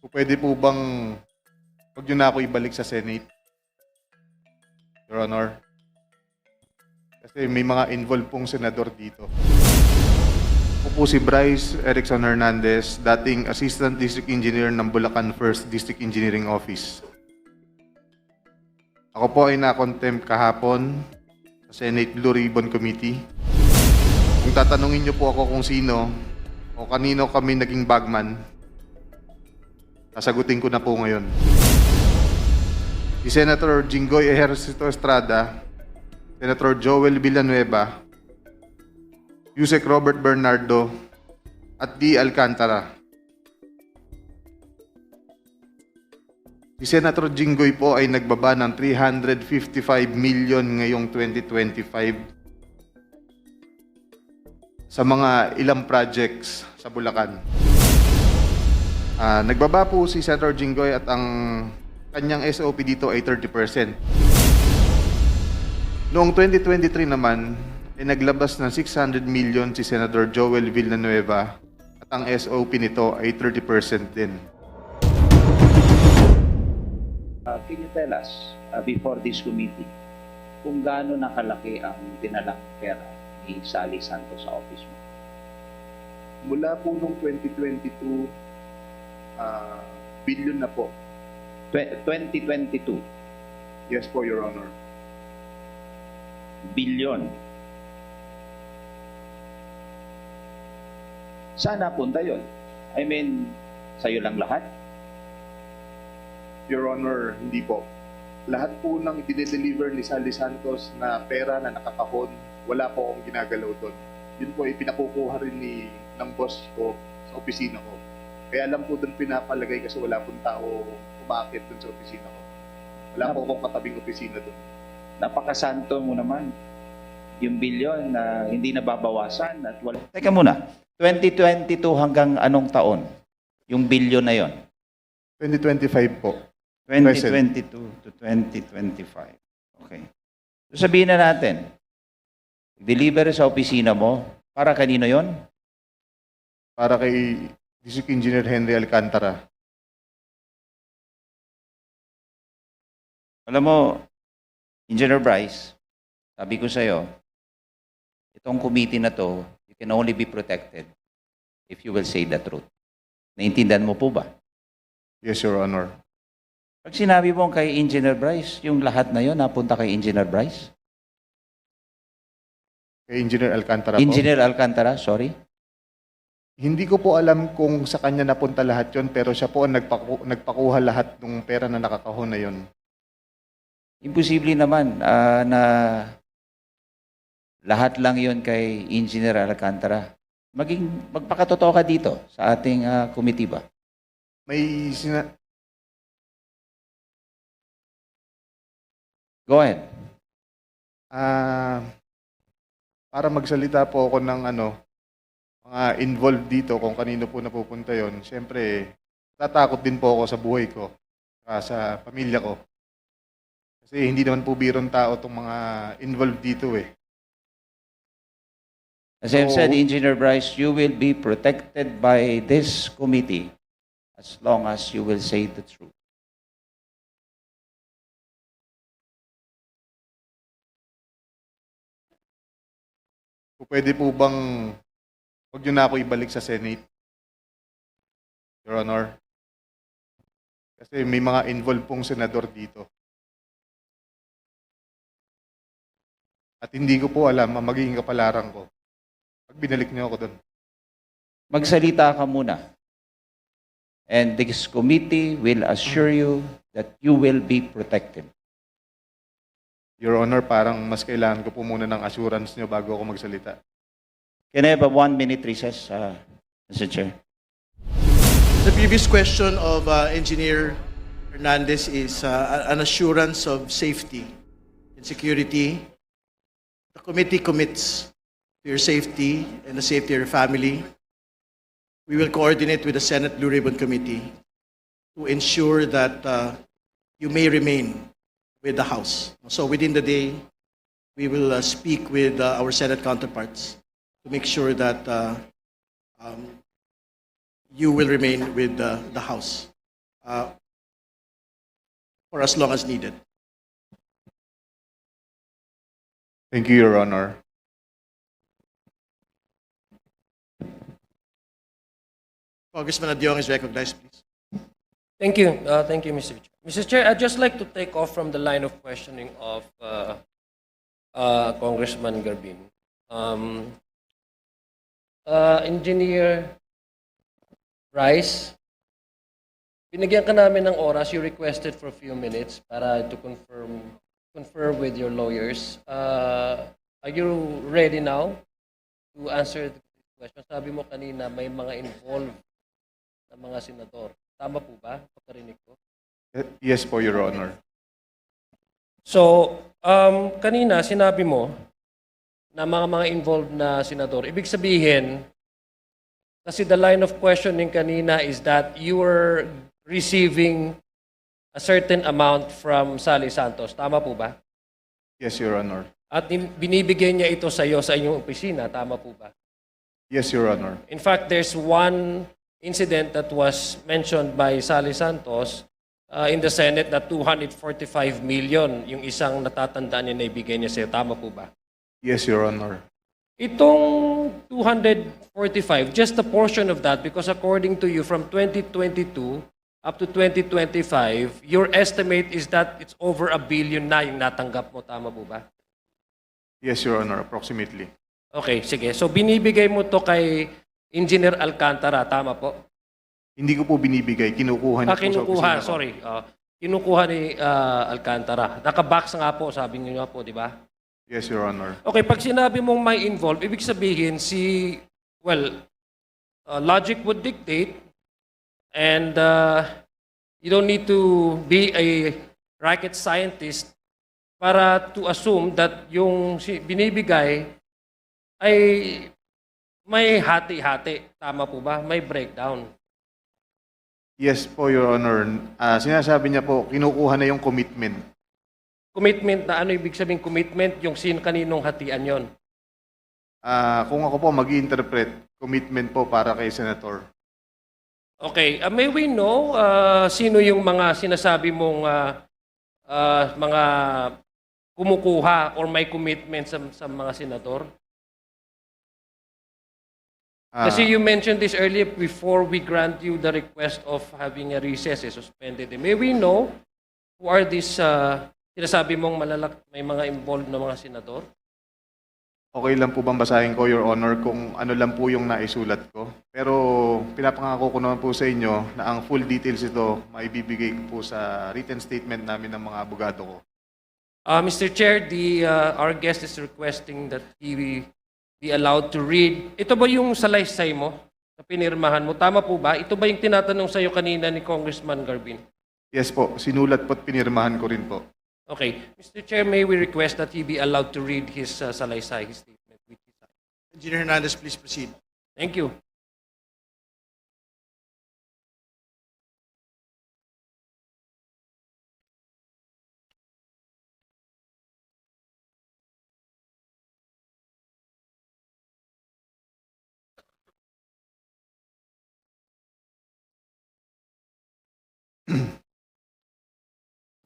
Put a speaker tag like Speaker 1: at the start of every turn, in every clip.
Speaker 1: Po, pwede po bang wag niyo na ako ibalik sa Senate? Your Honor. Kasi may mga involved pong senador dito. Ako po si Bryce Erickson Hernandez, dating Assistant District Engineer ng Bulacan First District Engineering Office. Ako po ay na-contempt kahapon sa Senate Blue Ribbon Committee. Kung tatanungin niyo po ako kung sino o kanino kami naging bagman, sasagutin ko na po ngayon. Si Senator Jinggoy Ejercito Estrada, Senator Joel Villanueva, Yusek Robert Bernardo, at D. Alcantara. Si Senator Jinggoy po ay nagbaba ng 355 million ngayong 2025 sa mga ilang projects sa Bulacan. Ah, nagbaba po si Senator Jinggoy at ang kanyang SOP dito ay 30%. Noong 2023 naman, ay naglabas ng 600 million si Senator Joel Villanueva at ang SOP nito ay 30% din.
Speaker 2: Uh, can you tell us uh, before this committee kung gaano nakalaki ang dinalang pera ni Sally Santos sa office mo?
Speaker 1: Mula po noong 2022, ah, billion na po.
Speaker 2: Twe- 2022,
Speaker 1: Yes po, Your Honor.
Speaker 2: billion. Saan napunta yon? I mean, sa'yo lang lahat?
Speaker 1: Your Honor, hindi po. Lahat po ng dinideliver ni Sally Santos na pera na nakakahon, wala po akong ginagalaw doon. Yun po ay pinakukuha rin ni, ng boss ko sa opisina ko. Kaya lang po doon pinapalagay kasi wala pong tao umakit doon sa opisina ko. Wala po akong katabing opisina doon.
Speaker 2: Napakasanto mo naman. Yung billion na hindi nababawasan at wala. Teka muna, 2022 hanggang anong taon? Yung billion na yon?
Speaker 1: 2025 po.
Speaker 2: 2022 to 2025. Okay. So sabihin na natin, deliver sa opisina mo, para kanino yon?
Speaker 1: Para kay District Engineer Henry Alcantara.
Speaker 2: Alam mo, Engineer Bryce, sabi ko sa'yo, itong committee na to, you can only be protected if you will say the truth. Naintindihan mo po ba?
Speaker 1: Yes, Your Honor.
Speaker 2: Pag sinabi mo kay Engineer Bryce, yung lahat na yon napunta kay Engineer Bryce?
Speaker 1: Kay Engineer Alcantara po.
Speaker 2: Engineer Alcantara, sorry.
Speaker 1: Hindi ko po alam kung sa kanya napunta lahat yon pero siya po ang nagpaku- nagpakuha lahat ng pera na nakakahon na yon.
Speaker 2: Imposible naman ah, na lahat lang yon kay Engineer Alcantara. Maging magpakatotoo ka dito sa ating ah, committee ba?
Speaker 1: May sina-
Speaker 2: Go ahead.
Speaker 1: ah para magsalita po ako ng ano mga involved dito kung kanino po napupunta yon. Siyempre, tatakot din po ako sa buhay ko, sa pamilya ko. Kasi hindi naman po birong tao tong mga involved dito eh.
Speaker 2: As I've
Speaker 1: So-
Speaker 2: said, Engineer Bryce, you will be protected by this committee as long as you will say the truth.
Speaker 1: Pwede po bang wag niyo na ako ibalik sa Senate, Your Honor. Kasi may mga involved pong senador dito. At hindi ko po alam ang magiging kapalaran ko pag binalik niyo ako doon.
Speaker 2: Magsalita ka muna. And this committee will assure you that you will be protected.
Speaker 1: Your Honor, parang mas kailangan ko po muna ng assurance niyo bago ako magsalita.
Speaker 2: Can I have a one-minute recess, uh, Mr. Chair?
Speaker 3: The previous question of uh, Engineer Hernandez is uh, an assurance of safety and security. The committee commits to your safety and the safety of your family. We will coordinate with the Senate Blue Ribbon Committee to ensure that uh, you may remain with the House. So within the day, we will uh, speak with uh, our Senate counterparts to make sure that uh, um, you will remain with the, the House. uh, for as long as needed.
Speaker 1: Thank you, Your Honor.
Speaker 3: Congressman Adyong is recognized, please.
Speaker 4: Thank you. Uh, thank you, Mr. Chair. Mr. Chair, I'd just like to take off from the line of questioning of uh, uh, Congressman Garbin. Um, uh, Engineer Rice, binigyan ka namin ng oras. You requested for a few minutes para to confirm confer with your lawyers. Uh, are you ready now to answer the question? Sabi mo kanina may mga involved na mga senador. Tama po ba? Pagkarinig ko.
Speaker 1: Yes po, Your Honor.
Speaker 4: So, um, kanina sinabi mo na mga mga involved na senador. Ibig sabihin, kasi the line of questioning kanina is that you were receiving a certain amount from Sally Santos. Tama po ba?
Speaker 1: Yes, Your Honor.
Speaker 4: At in- binibigay niya ito sa iyo sa inyong opisina. Tama po ba?
Speaker 1: Yes, Your Honor.
Speaker 4: In fact, there's one incident that was mentioned by Sally Santos uh, in the Senate na 245 million yung isang natatandaan niya na ibigay niya sa'yo. Tama po ba?
Speaker 1: Yes, Your Honor.
Speaker 4: Itong 245, just a portion of that because according to you from 2022 up to 2025, your estimate is that it's over a billion na yung natanggap mo. Tama po ba?
Speaker 1: Yes, Your Honor, approximately.
Speaker 4: Okay, sige. So binibigay mo to kay Engineer Alcantara. Tama po?
Speaker 1: Hindi ko po binibigay, kinukuha niya
Speaker 4: Ah,
Speaker 1: po sa
Speaker 4: kinukuha,
Speaker 1: opisina ko.
Speaker 4: sorry. Ah, kinukuha ni ah, Alcantara. Nakabox nga po, sabi niyo nga po, di ba?
Speaker 1: Yes, Your Honor.
Speaker 4: Okay, pag sinabi mong may involved, ibig sabihin si, well, uh, logic would dictate and uh, you don't need to be a rocket scientist para to assume that yung binibigay ay may hati-hati. Tama po ba? May breakdown.
Speaker 1: Yes po, Your Honor. Ah, sinasabi niya po, kinukuha na yung commitment.
Speaker 4: Commitment na ano ibig sabihin commitment? Yung sin kaninong hatian yon.
Speaker 1: Ah, kung ako po mag interpret commitment po para kay Senator.
Speaker 4: Okay, uh, may we know uh, sino yung mga sinasabi mong uh, uh, mga kumukuha or may commitment sa, sa mga senador?
Speaker 1: Ah,
Speaker 4: Kasi you mentioned this earlier before we grant you the request of having a recess, eh, suspended. May we know who are these uh, sinasabi mong malalak, may mga involved na mga senador?
Speaker 1: okay lang po bang basahin ko, Your Honor, kung ano lang po yung naisulat ko? Pero pinapangako ko naman po sa inyo na ang full details ito maibibigay ko po sa written statement namin ng mga abogado ko.
Speaker 4: Uh, Mr. Chair, the, uh, our guest is requesting that he be allowed to read. Ito ba yung salaysay mo na pinirmahan mo? Tama po ba? Ito ba yung tinatanong sa'yo kanina ni Congressman Garbin?
Speaker 1: Yes po, sinulat po at pinirmahan ko rin po.
Speaker 4: Okay. Mr. Chair, may we request that he be allowed to read his uh, salaysay, his statement? Which is,
Speaker 3: Engineer Hernandez, please proceed.
Speaker 4: thank you.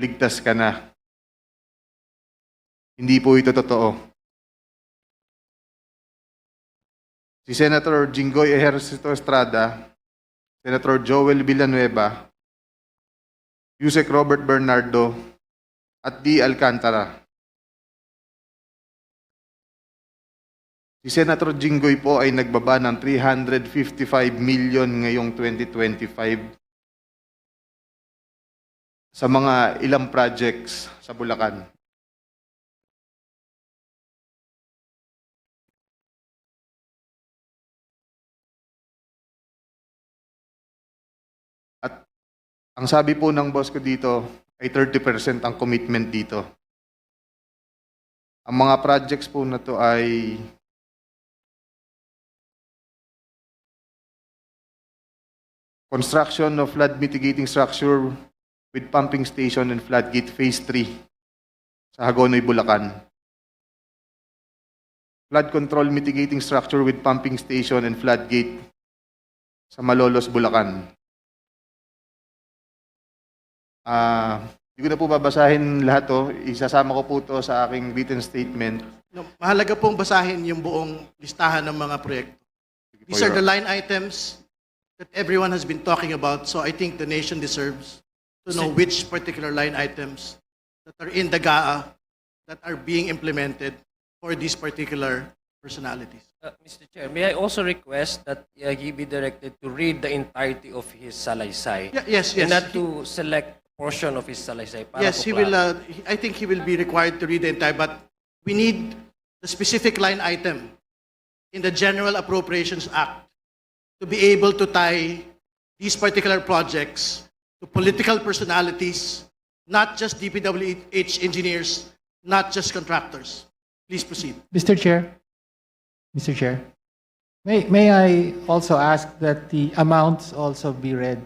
Speaker 1: ligtas ka na. Hindi po ito totoo. Si Senator Jinggoy Ejercito Estrada, Senator Joel Villanueva, Yusek Robert Bernardo, at D. Alcantara. Si Senator Jinggoy po ay nagbaba ng 355 million ngayong 2025 sa mga ilang projects sa Bulacan. At ang sabi po ng boss ko dito ay 30% ang commitment dito. Ang mga projects po na to ay construction of flood mitigating structure with pumping station and floodgate phase 3 sa Hagonoy, Bulacan. Flood control mitigating structure with pumping station and floodgate sa Malolos, Bulacan. Ah, hindi ko na po babasahin lahat to. Isasama ko po to sa aking written statement.
Speaker 3: No, mahalaga pong basahin yung buong listahan ng mga proyekto. These are the line items that everyone has been talking about, so I think the nation deserves to know which particular line items that are in the GAA that are being implemented for these particular personalities.
Speaker 4: Uh, Mr. Chair, may I also request that uh, he be directed to read the entirety of his salaysay?
Speaker 3: Yeah, yes,
Speaker 4: And not to select portion of his salaysay. para
Speaker 3: Yes, he will, uh, he- I think he will be required to read the entire, but we need the specific line item in the General Appropriations Act to be able to tie these particular projects to political personalities, not just DPWH engineers, not just contractors. Please proceed.
Speaker 5: Mr. Chair, Mr. Chair, may, may I also ask that the amounts also be read?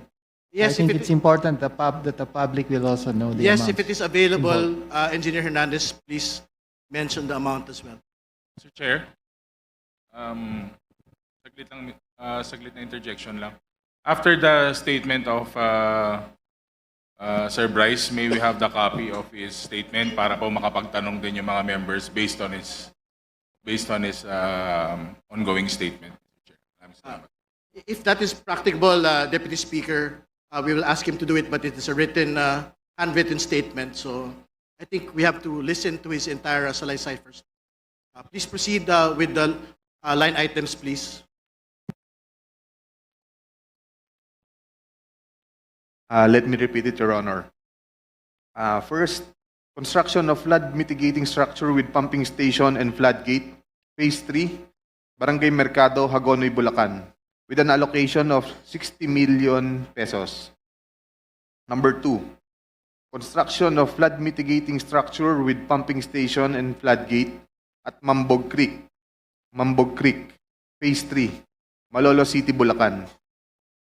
Speaker 3: Yes,
Speaker 5: I think
Speaker 3: if
Speaker 5: it's important the pub, that the public will also know the
Speaker 3: yes, if it is available, uh, Engineer Hernandez, please mention the amount as well.
Speaker 6: Mr. Chair, um, saglit lang, uh, saglit na interjection lang. After the statement of uh, uh, Sir Bryce, may we have the copy of his statement para po makapagtanong din yung mga members based on his based on his um, ongoing statement. Salamat.
Speaker 3: If that is practicable, uh, Deputy Speaker, uh, we will ask him to do it, but it is a written, uh, handwritten statement. So I think we have to listen to his entire uh, salaysay first. Uh, Please proceed uh, with the uh, line items, please.
Speaker 1: Uh, let me repeat it, Your Honor. Uh, first, construction of flood mitigating structure with pumping station and floodgate, Phase 3, Barangay Mercado, Hagonoy, Bulacan, with an allocation of 60 million pesos. Number two, construction of flood mitigating structure with pumping station and floodgate at Mambog Creek, Mambog Creek, Phase 3, Malolo City, Bulacan,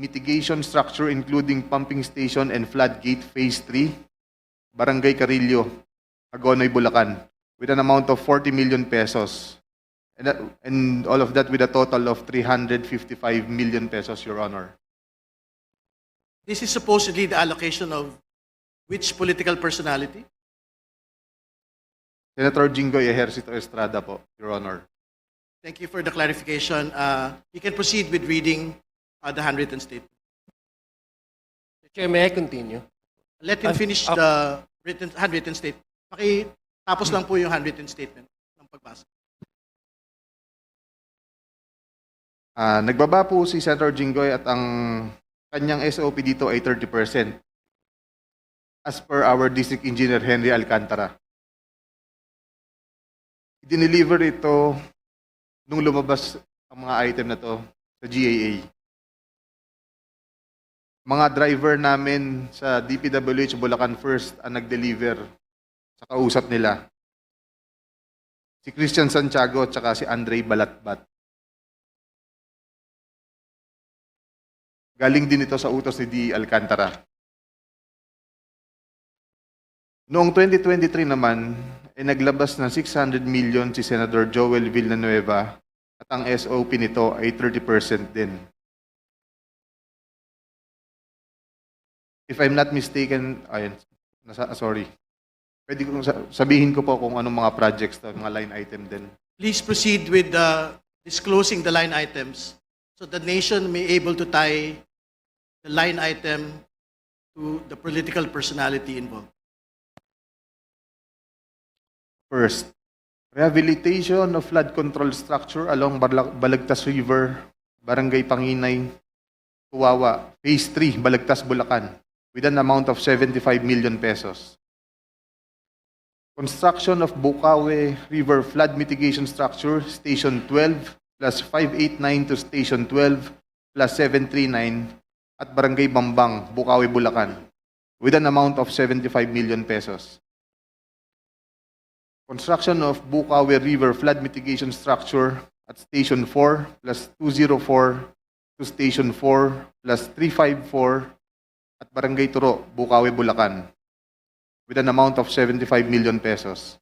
Speaker 1: mitigation structure including pumping station and floodgate Phase 3, Barangay Carillo, Agonoy, Bulacan, with an amount of 40 million pesos. And, that, and all of that with a total of 355 million pesos, Your Honor.
Speaker 3: This is supposedly the allocation of which political personality?
Speaker 1: Senator Jingoy Ejercito Estrada po, Your Honor.
Speaker 3: Thank you for the clarification. Uh, You can proceed with reading uh, the handwritten statement.
Speaker 4: Mr. Chair, may I continue?
Speaker 3: Let him
Speaker 4: Ah,
Speaker 3: finish
Speaker 4: ah.
Speaker 3: the written, handwritten statement. Pakitapos lang po yung handwritten statement ng pagbasa.
Speaker 1: Ah, nagbaba po si Senator Jingoy at ang kanyang SOP dito ay 30%. as per our district engineer Henry Alcantara. Dineliver ito nung lumabas ang mga item na to sa GAA. Mga driver namin sa DPWH Bulacan First ang nag-deliver sa kausap nila. Si Christian Santiago at si Andre Balatbat. Galing din ito sa utos ni D. Alcantara. Noong 2023 naman, ay naglabas ng 600 million si Senator Joel Villanueva at ang SOP nito ay 30% din. If I'm not mistaken, ayun, nasa, sorry. Pwede sa- sabihin ko po kung anong mga projects to, mga line item din.
Speaker 3: Please proceed with uh, disclosing the line items so the nation may able to tie the line item to the political personality involved.
Speaker 1: First, rehabilitation of flood control structure along Balag- Balagtas River, Barangay Panginay, Tuwawa, Phase 3, Balagtas, Bulacan, with an amount of 75 million pesos. Construction of Bukawe River Flood Mitigation Structure, Station 12, plus 589 to Station 12, plus 739, at Barangay Bambang, Bukawe, Bulacan, with an amount of 75 million pesos. Construction of Bukawe River Flood Mitigation Structure at Station 4 plus 204 to Station 4 plus 354 at Barangay Turo, Bukawe, Bulacan with an amount of 75 million pesos.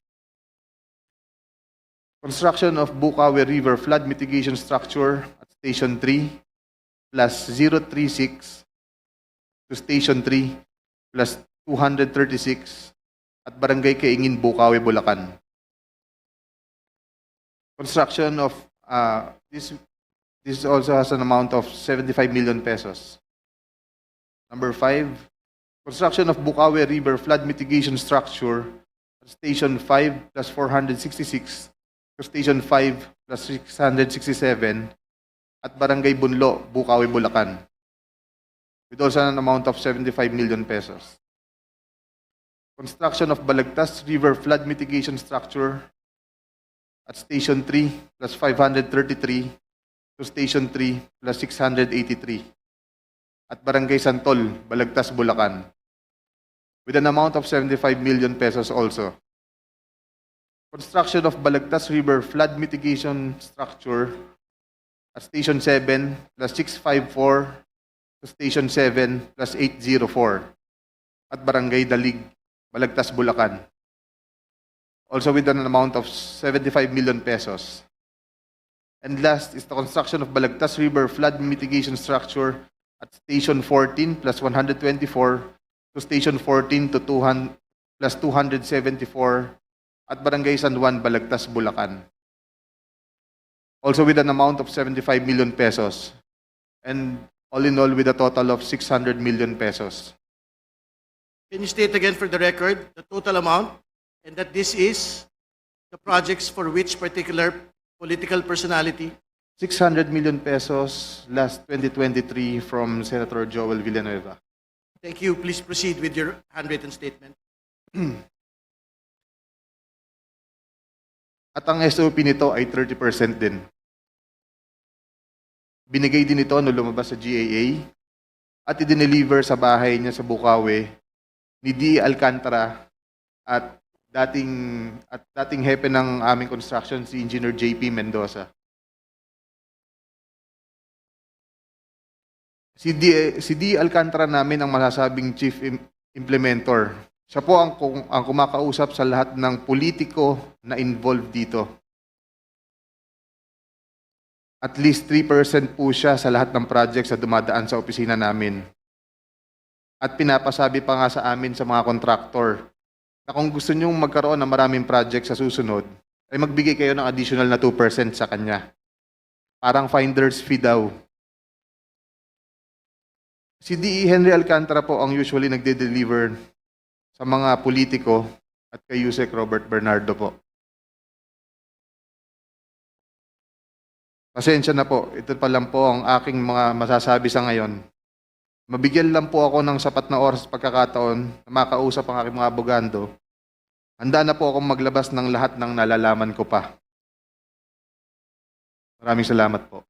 Speaker 1: Construction of Bukawe River Flood Mitigation Structure at Station 3 plus 036 to Station 3 plus 236 at Barangay Kaingin, Bukawi, Bulacan. Construction of, uh, this, this also has an amount of 75 million pesos. Number five, construction of Bukawe River Flood Mitigation Structure, at Station 5 plus 466 to Station 5 plus 667 at Barangay Bunlo, Bukawi, Bulacan. With also an amount of 75 million pesos construction of Balagtas River Flood Mitigation Structure at Station 3 plus 533 to Station 3 plus 683 at Barangay Santol, Balagtas, Bulacan with an amount of 75 million pesos also. Construction of Balagtas River Flood Mitigation Structure at Station 7 plus 654 to Station 7 plus 804 at Barangay Dalig, Balagtas, Bulacan. Also with an amount of 75 million pesos. And last is the construction of Balagtas River Flood Mitigation Structure at Station 14 plus 124 to Station 14 to 200 plus 274 at Barangay San Juan, Balagtas, Bulacan. Also with an amount of 75 million pesos. And all in all with a total of 600 million pesos.
Speaker 3: Can you state again for the record the total amount and that this is the projects for which particular political personality?
Speaker 1: 600 million pesos last 2023 from Senator Joel Villanueva.
Speaker 3: Thank you. Please proceed with your handwritten statement.
Speaker 1: At ang SOP nito ay 30% din. Binigay din ito nung lumabas sa GAA at i-deliver sa bahay niya sa Bukawi ni D. Alcantara at dating at dating hepe ng aming construction si Engineer JP Mendoza. Si D, si D. Alcantara namin ang masasabing chief im- implementor. Siya po ang, kung- ang kumakausap sa lahat ng politiko na involved dito. At least 3% po siya sa lahat ng projects na dumadaan sa opisina namin. At pinapasabi pa nga sa amin sa mga kontraktor na kung gusto nyong magkaroon ng maraming project sa susunod, ay magbigay kayo ng additional na 2% sa kanya. Parang finder's fee daw. Si D.E. Henry Alcantara po ang usually nagde-deliver sa mga politiko at kay Yusek Robert Bernardo po. Pasensya na po, ito pa lang po ang aking mga masasabi sa ngayon. mabigyan lang po ako ng sapat na oras at pagkakataon na makausap ang aking mga abogando, handa na po akong maglabas ng lahat ng nalalaman ko pa. Maraming salamat po.